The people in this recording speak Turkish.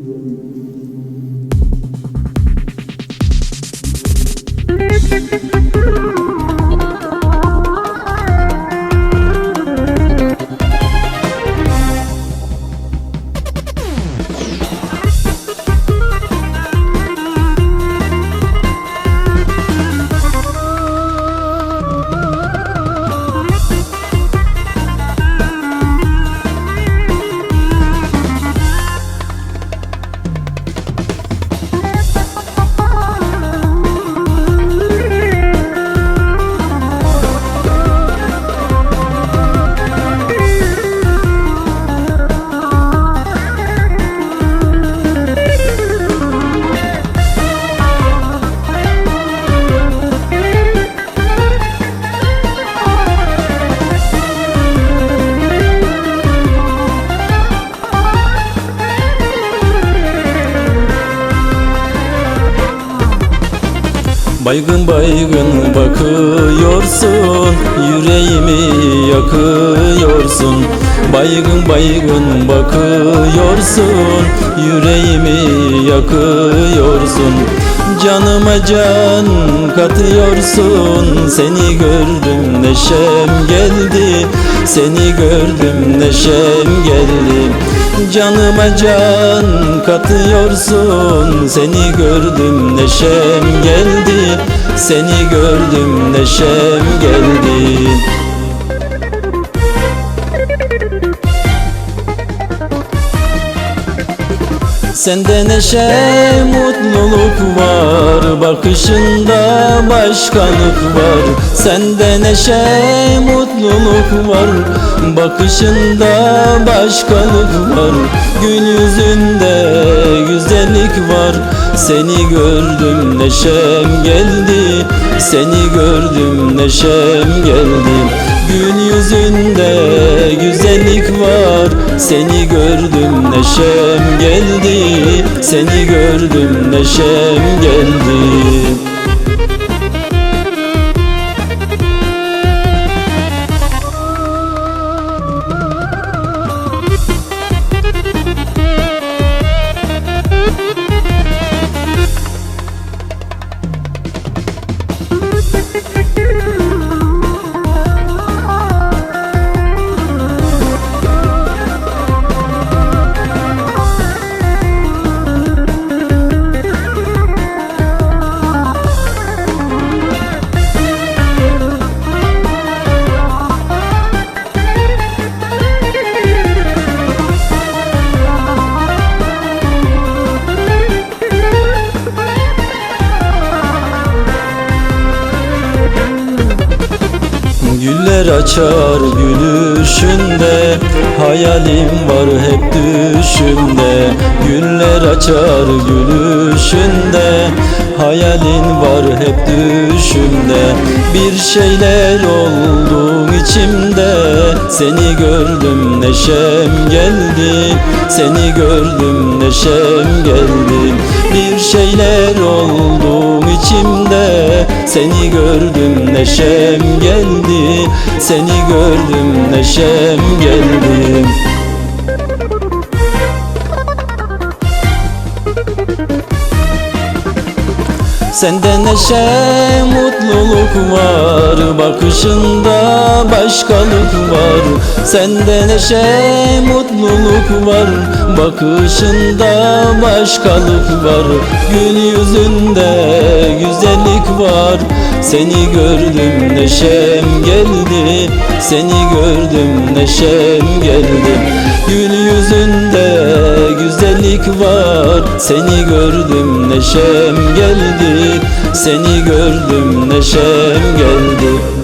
you will be Baygın baygın bakıyorsun Yüreğimi yakıyorsun. Baygın baygın bakıyorsun Yüreğimi yakıyorsun. Canıma can katıyorsun Seni gördüm neşem geldi. Seni gördüm neşem geldi Canıma can katıyorsun. Seni gördüm neşem geldi. Seni gördüm neşem geldi Sende neşe mutluluk var. Bakışında başkalık var. Sende neşe mutluluk var. Bakışında başkalık var. Gül yüzünde güzellik var. Seni gördüm neşem geldi. Seni gördüm neşem geldi. Gül yüzünde güzellik var. Seni gördüm neşem geldi Seni gördüm neşem geldi açar gülüşünde. Hayalim var hep düşümde Güller açar gülüşünde. Hayalin var hep düşümde Bir şeyler oldu içimde. Seni gördüm neşem geldi. Seni gördüm neşem geldi. Bir şeyler oldu içimde. Seni gördüm neşem geldi Seni gördüm neşem geldi Sende neşe mutluluk var. Bakışında başkalık var. Sende neşe mutluluk var. Bakışında başkalık var. Gül yüzünde güzellik var. Seni gördüm neşem geldi. Seni gördüm neşem geldi. Gül yüzünde güzellik var. Seni gördüm neşem geldi. Seni gördüm neşem geldi